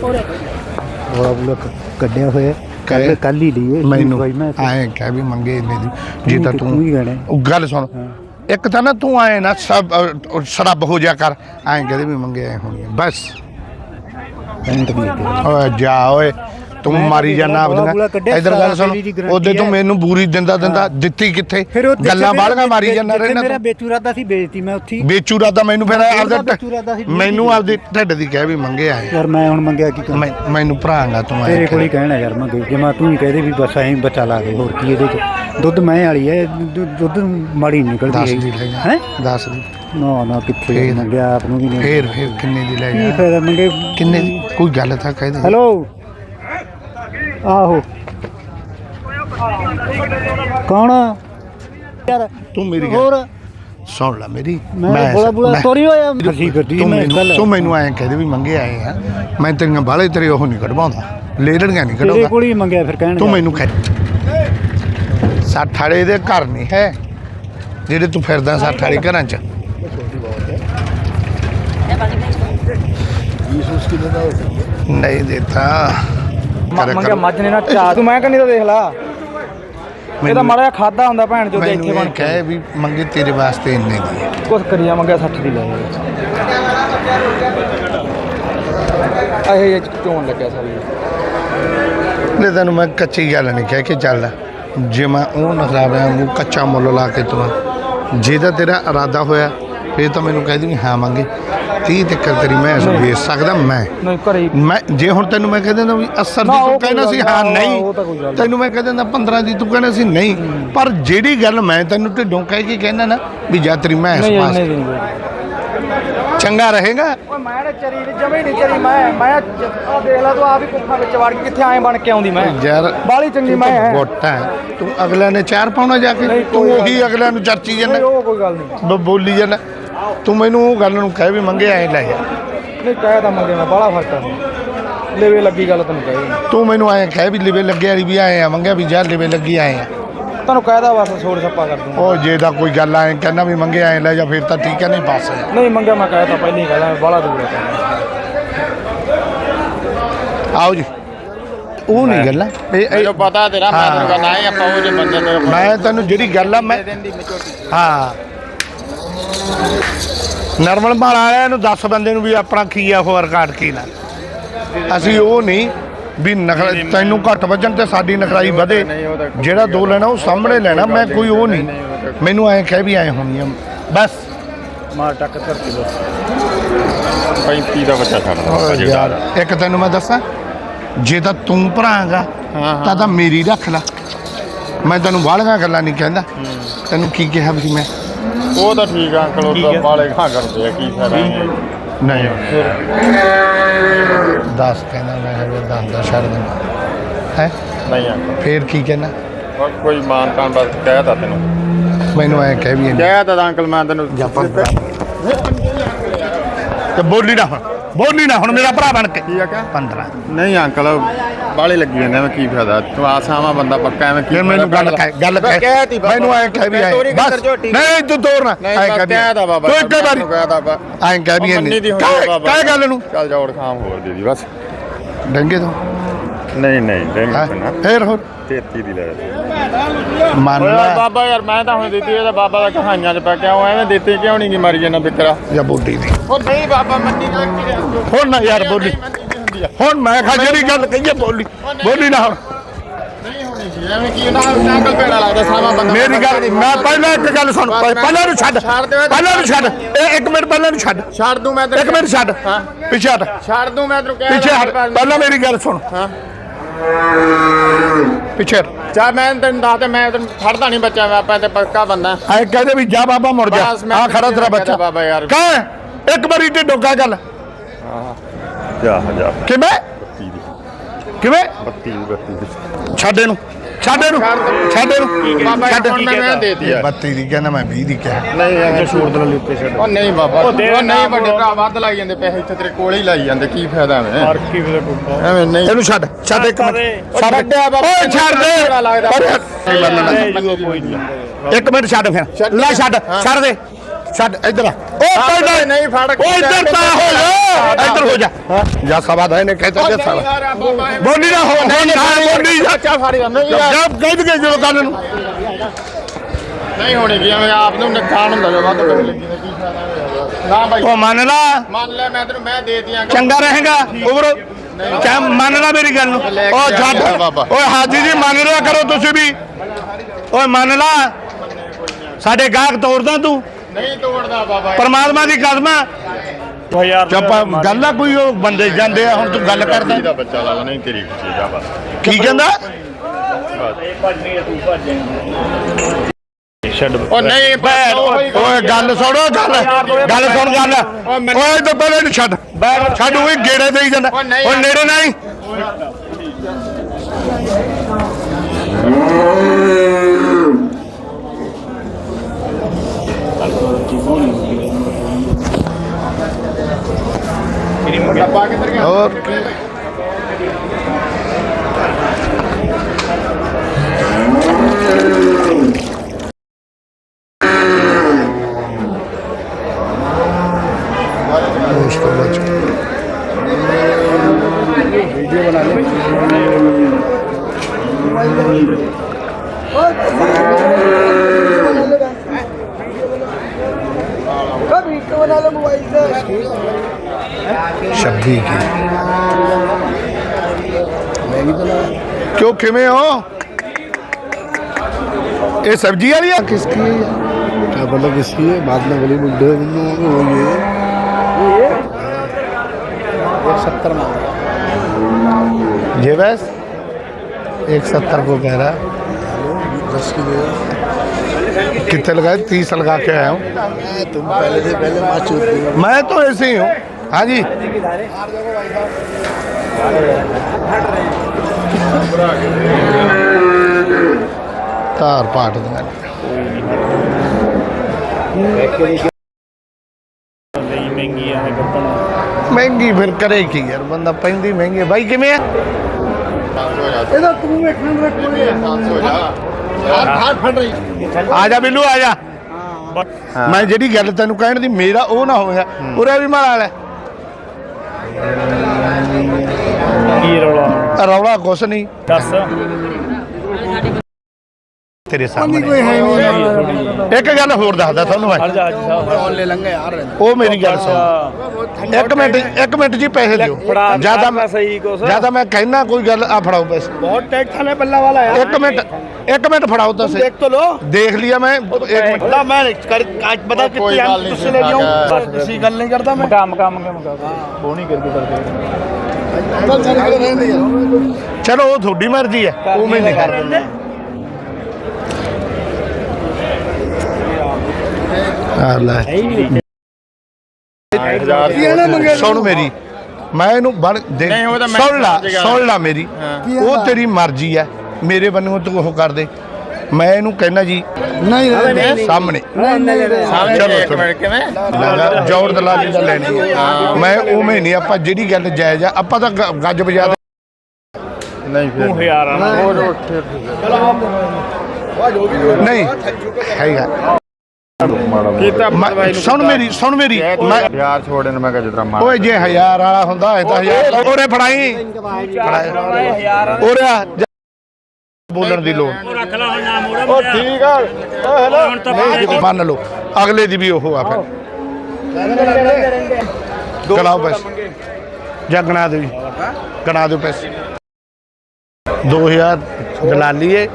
ਬੋਲਾ ਬੋਲਾ ਕੱਢਿਆ ਹੋਇਆ। ਕੱਲ ਕੱਲ ਹੀ ਲਈਏ। ਮੈਨੂੰ ਆਏ ਕਹਿ ਵੀ ਮੰਗੇ ਦੀ। ਜੇ ਤਾਂ ਤੂੰ ਹੀ ਕਹਿਣਾ। ਉਹ ਗੱਲ ਸੁਣ। ਇੱਕ ਤਾਂ ਨਾ ਤੂੰ ਆਏ ਨਾ ਸਭ ਸ਼ਰਾਬ ਹੋ ਜਾ ਕਰ। ਐਂ ਕਹਦੇ ਵੀ ਮੰਗੇ ਆਏ ਹੋਣੀ ਬਸ। ਓਏ ਜਾ ਓਏ। ਤੂੰ ਮਾਰੀ ਜਾਣਾ ਆਪਦੀਆਂ ਇਧਰ ਗੱਲ ਸੁਣ। ਉਹਦੇ ਤੋਂ ਹੈ। ਮੈਨੂੰ ਬੂਰੀ ਦਿੰਦਾ ਦਿੰਦਾ ਦਿੱਤੀ ਕਿੱਥੇ? ਗੱਲਾਂ ਬਾਹਲੀਆਂ ਮਾਰੀ ਜਾਂਦਾ ਜਿੱਥੇ ਰਹਿਣਾ। ਮੇਰਾ ਤੂੰ। ਬੇਚੂ ਰਾਦਾ ਸੀ ਵੇਚਤੀ ਮੈਂ ਉੱਥੇ ਹੀ। ਵੇਚੂ ਰਾਦਾ ਮੈਨੂੰ ਫਿਰ ਆਪਦੇ ਮੈਨੂੰ ਆਪਦੀ ਢਿੱਡ ਦੀ ਕਹਿ ਵੀ ਮੰਗੇ ਆਏ ਯਾਰ ਮੈਂ ਹੁਣ ਮੰਗਿਆ ਕੀ ਕਰਾਂ? ਮੈਨੂੰ ਭਰਾਂਗਾ ਤੂੰ ਤੇਰੇ ਕੋਲ ਹੀ ਕਹਿਣਾ ਯਾਰ ਮੈਂ ਜੇ ਮੈਂ ਤੂੰ ਹੀ ਕਹਦੇ ਵੀ ਬਸ ਐਂ ਬੱਚਾ ਲਾ ਦੇ ਹੋਰ ਕੀ ਇਹਦੇ ਚ? ਦੁੱਧ ਮੈਂ ਵਾਲੀ ਹੈ ਦੁੱਧ ਮਾੜੀ ਨਿਕਲਦੀ ਹੈ ਜਾ। ਦੱਸ ਦੀ। ਨਾ ਨਾ ਕਿੱਥੇ। ਮੰਗਿਆ ਆਪ ਨੂੰ ਵੀ ਨਹੀਂ ਫੇਰ ਫੇਰ ਕਿੰਨੇ ਦੀ ਲੈ ਕੀ ਜਾ? ਫਾਇਦਾ ਮੰਗੇ? ਕਿੰਨੇ ਕੋਈ ਗੱਲ ਤਾਂ ਕਹਿ ਦੇ। ਹੈਲੋ? ਆਹੋ। ਕੌਣ? ਯਾਰ ਤੂੰ ਮੇਰੀ ਗੱਲ ਹੋਰ? ਸੁਣ ਲੈ ਮੇਰੀ। ਮੈਂ ਬੋਲਾ ਬੋਲਾ ਮੈਂ- ਤੋਰੀ ਹੋਇਆ। ਫਸੀ ਗੱਡੀ ਤੂੰ ਮੈਂ ਮੈਨੂੰ ਕੱਲ ਤੂੰ ਮੈਨੂੰ ਐਂ ਕਹਦੇ ਵੀ ਮੰਗੇ ਆਏ ਆ। ਮੈਂ ਤੇਰੀਆਂ ਬਾਲੇ ਤੇਰੇ ਉਹ ਨਹੀਂ ਕਢਵਾਉਂਦਾ। ਲੇੜੀਆਂ ਨਹੀਂ ਤੇਰੇ ਕਢਵਾਉਂਦਾ। ਕੋਲ ਹੀ ਮੰਗਿਆ ਫਿਰ ਕਹਿਣ ਤੂੰ ਮੈਨੂੰ ਕਹਿ ਸੱਠ ਵਾਲੇ ਦੇ ਘਰ ਨਹੀਂ ਹੈ। ਜਿਹੜੇ ਤੂੰ ਫਿਰਦਾ ਸੱਠ ਵਾਲੇ ਘਰਾਂ 'ਚ। ਨਹੀਂ ਦਿੱਤਾ। ਕਰ- ਮੰਗਿਆ ਕਰ। ਮੱਝ ਨੇ ਨਾ ਚਾ ਤੂੰ ਮੈਂ ਕਹਿੰਦੀ ਤਾਂ ਦੇਖ ਲਾ। ਇਹ ਤਾਂ ਮੈਨੂੰ- ਮਾੜਾ ਜਿਹਾ ਖਾਦਾ ਹੁੰਦਾ ਭੈਣ ਜੋ ਮੈਨੂੰ ਇੱਥੇ ਬਣ ਇਹ ਕੇ। ਕਹੇ ਵੀ ਮੰਗੇ ਤੇਰੇ ਵਾਸਤੇ ਇੰਨੇ ਦੀ। ਹੈ। ਕੁਛ ਕਰੀਆ ਮੰਗਿਆ 60 ਦੀ ਲੈ ਆਹੇ ਇਹ ਚੋਣ ਲੱਗਿਆ ਸਾਰੀ। ਨਹੀਂ ਤੈਨੂੰ ਮੈਂ ਕੱਚੀ ਗੱਲ ਨਹੀਂ ਕਹਿ ਕੇ ਚੱਲਦਾ। ਜੇ ਮੈਂ ਉਹ ਨਖਰਾ ਰਿਹਾ ਮੂੰ ਕੱਚਾ ਮੁੱਲ ਲਾ ਕੇ ਤਾਂ ਤੇਰਾ ਇਰਾਦਾ ਹੋਇਆ ਫੇਰ ਤਾਂ ਮੈਨੂੰ ਕਹਿ ਦੀ ਹਾਂ ਮੰਗੇ। 30 ਤੱਕ ਤੇਰੀ ਮੈਂ ਇਸ ਵੇਚ ਸਕਦਾ ਮੈਂ। ਨਹੀਂ ਘਰੇ ਹੀ। ਮੈਂ ਜੇ ਹੁਣ ਤੈਨੂੰ ਮੈਂ ਕਹਿ ਦਿੰਦਾ ਵੀ 80 ਨਾ, ਦੀ ਉਹ ਤੂੰ ਕੋਈ ਕਹਿਣਾ ਸੀ ਗੱਲ ਹਾਂ ਨਹੀਂ, ਨਹੀਂ। ਉਹ ਤਾਂ ਕੋਈ ਗੱਲ ਨਹੀਂ। ਤੈਨੂੰ ਮੈਂ ਕਹਿ ਦਿੰਦਾ 15 ਦੀ ਤੂੰ ਕਹਿਣਾ ਸੀ ਨਹੀਂ। ਪਰ ਜਿਹੜੀ ਗੱਲ ਮੈਂ ਤੈਨੂੰ ਢਿੱਡੋਂ ਕਹਿ ਕੇ ਕਹਿਣਾ ਨਾ ਵੀ ਜਾ ਤੇਰੀ ਮੈਂ ਇਸ ਨਹੀਂ ਪਾਸ। ਨਹੀਂ ਨਹੀਂ ਚੰਗਾ ਰਹੇਗਾ? ਓਏ ਮੈਂ ਨਾ ਚਰੀ ਨਹੀਂ ਜਮੇ ਨਹੀਂ ਚਰੀ ਮੈਂ। ਮੈਂ ਆ ਦੇਖ ਲੈ ਤੂੰ ਆ ਵੀ ਕੁੱਫਾਂ ਵਿੱਚ ਵੜ ਕੇ ਕਿੱਥੇ ਆਏ ਬਣ ਕੇ ਆਉਂਦੀ ਮੈਂ। ਯਾਰ ਬਾਲੀ ਚੰਗੀ ਮੈਂ ਹੈ ਗੋਟਾ ਹੈ ਤੂੰ ਅਗਲਿਆਂ ਨੇ ਚਾਰ ਪਾਉਣਾ ਜਾ ਕੇ? ਨਹੀਂ, ਤੂੰ ਕੋਈ ਉਹੀ। ਅਗਲਿਆਂ ਨੂੰ ਚਰਚੀ ਨਹੀਂ ਜਾਂਦਾ। ਉਹ ਕੋਈ ਗੱਲ ਨਹੀਂ। ਬ- ਬੋਲੀ ਜਾਂਦਾ। ਤੂੰ ਮੈਨੂੰ ਉਹ ਗੱਲ ਨੂੰ ਕਹਿ ਵੀ ਮੰਗੇ ਐ ਲੈ ਜਾ। ਨਹੀਂ ਕਹਿ ਤਾਂ ਮੰਗੇ ਮੈਂ ਬਾਲਾ ਫ਼ਰਕ ਆ। ਲੈਵੇ ਲੱਗੀ ਗੱਲ ਤੈਨੂੰ ਕਹੀ ਤੂੰ ਮੈਨੂੰ ਐ ਕਹਿ ਵੀ ਲਿਵੇ ਲੱਗਿਆ ਵੀ ਆਏ ਆ ਮੰਗਿਆ ਵੀ ਜਾ ਲਿਵੇ ਲੱਗੀ ਆਏ ਆ। ਤੁਹਾਨੂੰ ਕਹਿਦਾ ਬਸ ਛੋੜ ਛੱਪਾ ਕਰ ਦੂੰਗਾ। ਉਹ ਜੇ ਦਾ ਕੋਈ ਗੱਲ ਆਏ ਕਹਿੰਦਾ ਵੀ ਮੰਗੇ ਐ ਲੈ ਜਾ ਫਿਰ ਤਾਂ ਠੀਕ ਹੈ ਨਹੀਂ ਹੈ ਨਹੀਂ ਮੰਗਿਆ ਮੈਂ ਕਹਿਤਾ ਪਹਿਲਾਂ ਹੀ ਕਹਿਦਾ ਬਾਲਾ ਦੂਰ ਹੈ ਆਓ ਜੀ। ਉਹ ਨਹੀਂ ਗੱਲਾਂ। ਇਹ ਇਹ- ਮੈਨੂੰ ਪਤਾ ਤੇਰਾ ਮੈਂ ਤੈਨੂੰ ਕਹਿੰਦਾ ਹੈ ਆਪਾਂ ਉਹ ਜੇ ਬੰਦੇ ਮੈਂ ਤੈਨੂੰ ਜਿਹੜੀ ਗੱਲ ਆ ਮੈਂ ਹਾਂ। ਨਰਮਲ ਮਾਲ ਆਇਆ ਨੂੰ 10 ਬੰਦੇ ਨੂੰ ਵੀ ਆਪਣਾ ਕੀ ਆ ਹੋਰ ਰਿਕਾਰਡ ਕੀ ਨਾ। ਅਸੀਂ ਉਹ ਨਹੀਂ ਵੀ ਨਖਰਾ ਤੈਨੂੰ ਘੱਟ ਵੱਜਣ ਤੇ ਸਾਡੀ ਨਖਰਾਈ ਵਧੇ। ਜਿਹੜਾ ਦੋ ਲੈਣਾ ਉਹ ਸਾਹਮਣੇ ਲੈਣਾ ਮੈਂ ਕੋਈ ਉਹ ਨਹੀਂ ਮੈਨੂੰ ਐਂ ਕਹਿ ਵੀ ਆਏ ਹੋਣੀ ਆ। ਬਸ। ਮਾਰ ਟੱਕ ਧਰਤੀ ਬਸ 35 ਦਾ ਬੱਚਾ ਛੱਡਦਾ ਯਾਰ ਇੱਕ ਤੈਨੂੰ ਮੈਂ ਦੱਸਾਂ ਜੇ ਤਾਂ ਤੂੰ ਭਰਾਂਗਾ ਤਾਂ ਤਾਂ ਮੇਰੀ ਰੱਖ ਲੈ। ਮੈਂ ਤੈਨੂੰ ਬਾਹਲੀਆਂ ਗੱਲਾਂ ਨਹੀਂ ਕਹਿੰਦਾ। ਤੈਨੂੰ ਕੀ ਕਿਹਾ ਵੀ ਮੈਂ? ਉਹ ਤਾਂ ਠੀਕ ਆ ਅੰਕਲ ਉਹ ਤਾਂ ਬਾਲੇ ਘਾਂ ਕਰਦੇ ਆ ਕੀ ਫਾਇਦਾ ਹੈ ਨਹੀਂ। ਦੱਸ ਕਹਿੰਦਾ ਮੈਂ ਹਰ ਦਸ ਦਾ ਛੱਡ ਦਿੰਦਾ ਹੈ? ਨਹੀਂ ਅੰਕਲ ਫੇਰ ਕੀ ਕਹਿਣਾ? ਹੋਰ ਕੋਈ ਮਾਨ ਤਾਂ ਬਸ ਕਹਿਤਾ ਤੈਨੂੰ। ਮੈਨੂੰ ਐ ਕਹਿ ਵੀ ਇਹਨੇ ਕਹਿਤਾ ਅੰਕਲ ਮੈਂ ਤੈਨੂੰ। ਤੇ ਬੋਲੀ ਨਾ। ਹੁਣ ਬੋਲੀ ਨਾ ਹੁਣ ਮੇਰਾ ਭਰਾ ਬਣ ਕੇ। ਠੀਕ ਆ ਕਿਆ? 15 ਨਹੀਂ ਅੰਕਲ ਬਾਲੇ ਲੱਗੀ ਜਾਂਦੇ ਐਵੇਂ ਕੀ ਫਾਇਦਾ? ਤੂੰ ਆਸਾਵਾ ਬੰਦਾ ਪੱਕਾ ਐਵੇਂ ਕੀ ਫਿਰ ਮੈਨੂੰ ਗੱਲ ਕਹਿ ਗੱਲ ਕਹਿ ਬਾਬਾ। ਮੈਨੂੰ ਐ ਕਹਿ ਵੀ ਆਏ। ਤੋਰੀ ਬਸ? ਨਹੀਂ ਤੂੰ ਤੋਰਨਾ ਨਹੀਂ ਐਂ ਕਹਿ ਵੀ ਕਹਿਤਾ ਬਾਬਾ। ਤੂੰ ਇੱਕ ਵਾਰੀ। ਕਹਿਤਾ ਬਾ ਐਂ ਕਹਿ ਵੀ ਬਾਬਾ। ਕਹਿ ਗੱਲ ਨੂੰ। ਚੱਲ ਜੋੜ ਖਾਮ ਹੋਰ ਦੇ ਦੀ ਬਸ। ਡੰਗੇ ਤੋਂ। ਨਹੀਂ ਨਹੀਂ ਹੈਂ? ਦੇਂਗੇ ਨਾ। ਫੇਰ ਹੋਰ? 33 ਦੀ ਲੈ ਮੰਨ ਓਏ ਲੈ। ਬਾਬਾ ਯਾਰ ਮੈਂ ਤਾਂ ਹੁਣ ਦਿੱਤੀ ਇਹਦਾ ਬਾਬਾ ਦਾ ਕਹਾਣੀਆਂ ਚ ਪੈ ਕੇ ਆਉਂ ਐਵੇਂ ਦਿੱਤੀ ਕਿਉਂ ਨਹੀਂ ਗੀ ਮਾਰੀ ਜਾਂਦਾ ਬਿਕਰਾ ਜਾਂ ਬੋਡੀ ਦੀ। ਉਹ ਨਹੀਂ ਬਾਬਾ ਮੰਨੀ ਨਾ ਕੀ ਹੁਣ ਨਾ ਯਾਰ ਬੋਲੀ। ਹੁੰਦੀ ਆ। ਹੁਣ ਮੈਂ ਖਾ ਜਿਹੜੀ ਗੱਲ ਕਹੀਏ ਬੋਲੀ। ਬੋਲੀ ਨਾ। ਹੁਣ ਨਹੀਂ ਹੋਣੀ ਸੀ ਐਵੇਂ ਕੀ ਨਾ ਅੰਕਲ ਭੇੜਾ ਲੱਗਦਾ ਸਾਵਾ ਬੰਦਾ ਮੇਰੀ ਗੱਲ ਮੈਂ ਪਹਿਲਾਂ ਇੱਕ ਗੱਲ ਸੁਣ ਪਹਿ- ਪਹਿਲਾਂ ਨੂੰ ਛੱਡ ਛੱਡ ਦੇ ਓਏ। ਪਹਿਲਾਂ ਨੂੰ ਛੱਡ। ਇਹ ਇੱਕ ਮਿੰਟ ਪਹਿਲਾਂ ਨੂੰ ਛੱਡ। ਛੱਡ ਦੂੰ ਮੈਂ ਇੱਕ ਮਿੰਟ ਛੱਡ। ਹਾਂ। ਪਿੱਛੇ ਹਟ। ਛੱਡ ਦੂੰ ਮੈਂ ਤੈਨੂੰ ਕਹਿ ਪਿੱਛੇ ਹਟ। ਪਹਿਲਾਂ ਮੇਰੀ ਗੱਲ ਸੁਣ। ਹਾਂ। ਪਿੱਛੇ। ਚਾ ਮੈਂ ਤੈਨੂੰ ਦੱਸ ਤੇ ਮੈਂ ਤੈਨੂੰ ਫੜਦਾ ਨਹੀਂ ਬੱਚਾ ਮੈਂ ਆਪਾਂ ਤੇ ਪੱਕਾ ਬੰਦਾ। ਐ ਕਹਦੇ ਵੀ ਜਾ ਬਾਬਾ ਮੁੜ ਜਾ। ਬਸ ਮੈਂ ਆ ਖੜਾ ਤੇਰਾ ਬੱਚਾ। ਬਾਬਾ ਯਾਰ। ਕਹ ਇੱਕ ਵਾਰੀ ਤੇ ਡੋਕਾ ਗੱਲ ਜਾ ਜਾ। ਕਿਵੇਂ? ਕਿਵੇਂ? 32 32 ਛੱਡ ਇਹਨੂੰ। ਛੱਡ ਇਹਨੂੰ ਛੱਡ ਇਹਨੂੰ ਬਾਬਾ ਛੱਡ ਹੁਣ ਮੈਂ ਦੇਤੀ ਆ 32 ਦੀ ਕਹਿੰਦਾ ਮੈਂ 20 ਦੀ ਕਿਹਾ ਨਹੀਂ ਐਵੇਂ ਛੋੜ ਦੇ ਲਈ ਉੱਤੇ ਛੱਡ ਉਹ ਨਹੀਂ ਬਾਬਾ ਉਹ ਨਹੀਂ ਵੱਡੇ ਭਰਾ ਵੱਧ ਲਾਈ ਜਾਂਦੇ ਪੈਸੇ ਇੱਥੇ ਤੇਰੇ ਕੋਲ ਹੀ ਲਾਈ ਜਾਂਦੇ ਕੀ ਫਾਇਦਾ ਐਵੇਂ ਕੀ ਨਹੀਂ ਇਹਨੂੰ ਛੱਡ ਛੱਡ ਇੱਕ ਮਿੰਟ ਛੱਡ ਓਏ ਛੱਡ ਦੇ ਇੱਕ ਮਿੰਟ ਛੱਡ ਫਿਰ ਲੈ ਛੱਡ ਛੱਡ ਦੇ ਛੱਡ ਇੱਧਰ ਆ। ਉਹ ਪਹਿਲਾਂ ਨਹੀਂ ਫੜ ਉਹ ਇੱਧਰ ਤਾਂ ਹੋ ਜਾ। ਇੱਧਰ ਹੋ ਜਾ। ਜਾ ਸਵਾ ਦਾ ਇਹਨੇ ਕਹਿਤਾ ਜੇ ਸਵਾ ਬੋਲੀ ਨਾ ਹੋ ਹੁਣ ਨਾ ਬੋਲੀ ਜਾ ਬੱਚਾ ਫੜ ਜਾਂਦਾ ਯਾਰ। ਜਦ ਕਹਿ ਦੇ ਜਦੋਂ ਗੱਲ ਨੂੰ। ਨਹੀਂ ਹੋਣੀ ਕੀ ਐਵੇਂ ਆਪ ਨੂੰ ਨੁਕਸਾਨ ਹੁੰਦਾ ਜੋ ਵੱਧ ਪੈਸੇ ਲੱਗੀ ਨੇ ਕੀ ਫਾਇਦਾ ਹੋਇਆ ਨਾ ਬਾਈ। ਉਹ ਮੰਨ ਲਾ। ਮੰਨ ਲੈ ਮੈਂ ਤੈਨੂੰ ਮੈਂ ਦੇ ਦਿਆਂ ਚੰਗਾ ਰਹੇਗਾ ਉਮਰ ਕਿਆ ਮੰਨ ਲਾ ਮੇਰੀ ਗੱਲ ਨੂੰ। ਉਹ ਜਾ ਛੱਡ ਬਾਬਾ। ਓਏ ਹਾਜੀ ਜੀ ਮੰਨ ਲਿਆ ਕਰੋ ਤੁਸੀਂ ਵੀ। ਓਏ ਮੰਨ ਲਾ। ਸਾਡੇ ਗਾਹਕ ਤੋੜਦਾ ਤੂੰ। ਨਹੀਂ ਤੋੜਦਾ ਬਾਬਾ ਪਰਮਾਤਮਾ ਦੀ ਕਸਮ ਆ। ਚੱਪਾ ਗੱਲ ਆ ਕੋਈ ਉਹ ਬੰਦੇ ਜਾਂਦੇ ਆ ਹੁਣ ਤੂੰ ਗੱਲ ਕਰਦਾ ਦਾ ਬੱਚਾ ਲਾ ਲਾ, ਨਹੀਂ ਤੇਰੀ ਚੀਜ਼ ਆ ਬਸ। ਕੀ ਕਹਿੰਦਾ? ਉਹ ਨਹੀਂ ਬੈਠ ਓਏ ਗੱਲ ਸੁਣੋ ਗੱਲ। ਗੱਲ ਸੁਣ ਗੱਲ। ਓਏ ਤਾਂ ਪਹਿਲੇ ਨੂੰ ਛੱਡ। ਛੱਡ ਓਏ ਗੇੜੇ ਦੇਈ ਜਾਂਦਾ। ਓ ਨੇੜੇ ਨਹੀਂ। और वीडियो बना ले शब्दी की। क्यों किमें हो? ये सब्ज़ी आ रही है? किसकी? क्या मतलब किसकी है? बाद में गली बुढ़े हो ये। एक सत्तर मांग ये बस? एक सत्तर को कह रहा है। दस की किलो कितने लगाए? तीस लगा के आया हूँ। तुम पहले से पहले मैं तो ऐसे ही हूँ। हाँ जी। तार पाट महँगी फिर करे की यार, बंदा पी महँगी भाई कि मैं ਬਾਹਰ ਬਿੱਲੂ ਆ ਮੈਂ ਜਿਹੜੀ ਗੱਲ ਤੈਨੂੰ ਕਹਿਣ ਦੀ ਮੇਰਾ ਉਹ ਨਾ ਹੋਇਆ। ਉਰੇ ਵੀ ਮਾਰਾ ਲੈ ਕੀ ਰੌਲਾ? ਰੌਲਾ ਕੁਛ ਨਹੀਂ। ਦੱਸ। ਤੇਰੇ ਸਾਹਮਣੇ। ਇੱਕ ਗੱਲ ਹੋਰ ਦੱਸਦਾ ਤੁਹਾਨੂੰ ਮੈਂ। ਉਹ ਮੇਰੀ ਗੱਲ ਸੁਣ। ਇੱਕ ਮਿੰਟ ਇੱਕ ਮਿੰਟ ਜੀ ਪੈਸੇ ਦਿਓ। ਜ਼ਿਆਦਾ ਮੈਂ ਸਹੀ ਕੁਛ। ਜ਼ਿਆਦਾ ਮੈਂ ਕਹਿਣਾ ਕੋਈ ਗੱਲ ਆ ਫੜਾਓ ਪੈਸੇ। ਬਹੁਤ ਟੈਕਸ ਵਾਲੇ ਬੱਲਾ ਵਾਲਾ ਇੱਕ ਮਿੰਟ। ਇੱਕ ਮਿੰਟ ਫੜਾਓ ਤਾਂ ਸਹੀ देख तो लो ਦੇਖ ਲਿਆ ਮੈਂ ਇੱਕ ਮਿੰਟ बता मैं कर आज बता कोई कितनी गल हम नहीं तुझसे ले सुना जाऊं गया। किसी गल नहीं करता मैं ਕੰਮ ਕੰਮ ਕੰਮ ਕਰ ਉਹ ਨਹੀਂ ਕਰਦੇ ਕਰਦੇ कल चल के रहने दे ਚਲੋ ਉਹ ਤੁਹਾਡੀ ਮਰਜ਼ੀ ਹੈ ਉਹ ਮੈਂ ਨਹੀਂ ਕਰ ਦਿੰਦਾ ਆ ਲੈ ਹਜ਼ਾਰ ਸੁਣ ਮੇਰੀ ਮੈਂ ਇਹਨੂੰ ਬਣ ਦੇ ਨਹੀਂ, ਉਹ ਤਾਂ ਮੈਂ ਸੁਣ ਲਾ ਸਮਝ ਗਿਆ। ਸੁਣ ਲਾ ਮੇਰੀ ਉਹ ਤੇਰੀ ਮਰਜ਼ੀ ਹੈ ਮੇਰੇ ਵੱਲੋਂ ਤੂੰ ਉਹ ਕਰ ਦੇ। ਮੈਂ ਇਹਨੂੰ ਕਹਿਣਾ ਜੀ ਨਹੀਂ ਨਹੀਂ ਸਾਹਮਣੇ। ਚਲੋ ਚਲੋ। ਜੌੜ ਦਲਾਲੀ ਦਾ ਲੈਣੀ ਹੈ। ਮੈਂ ਉਵੇਂ ਨਹੀਂ ਆਪਾਂ ਜਿਹੜੀ ਗੱਲ ਜਾਇਜ਼ ਆ ਆਪਾਂ ਤਾਂ ਗੱਜ ਵਜਾ ਦੇ। ਨਹੀਂ ਫਿਰ ਤੂੰ ਸੁਣ ਮੇਰੀ ਸੁਣ ਮੇਰੀ। ਹਜ਼ਾਰ ਵਾਲਾ ਹੁੰਦਾ ਇਹ ਤਾਂ ਹਜ਼ਾਰ ਓਰੇ ਫੜਾਈ। ਫੜਾਈ। ਉਰੇ ਆ, ਜਾ ਬੋਲਣ ਦੀ ਲੋੜ। ਰੱਖ ਲੈ ਹੁਣ ਨਾ ਮੋੜਾ ਉਹ ਠੀਕ ਆ। ਹੁਣ ਤਾਂ ਮੰਨ ਲਓ। ਅਗਲੇ ਦੀ ਵੀ ਉਹ ਆ ਫਿਰ। ਗਣਾਓ ਪੈਸੇ ਜਾਂ ਗਣਾ ਦਿਓ ਜੀ। ਗਣਾ ਦਿਓ ਪੈਸੇ। 2000 ਦਲਾਲੀ ਏ।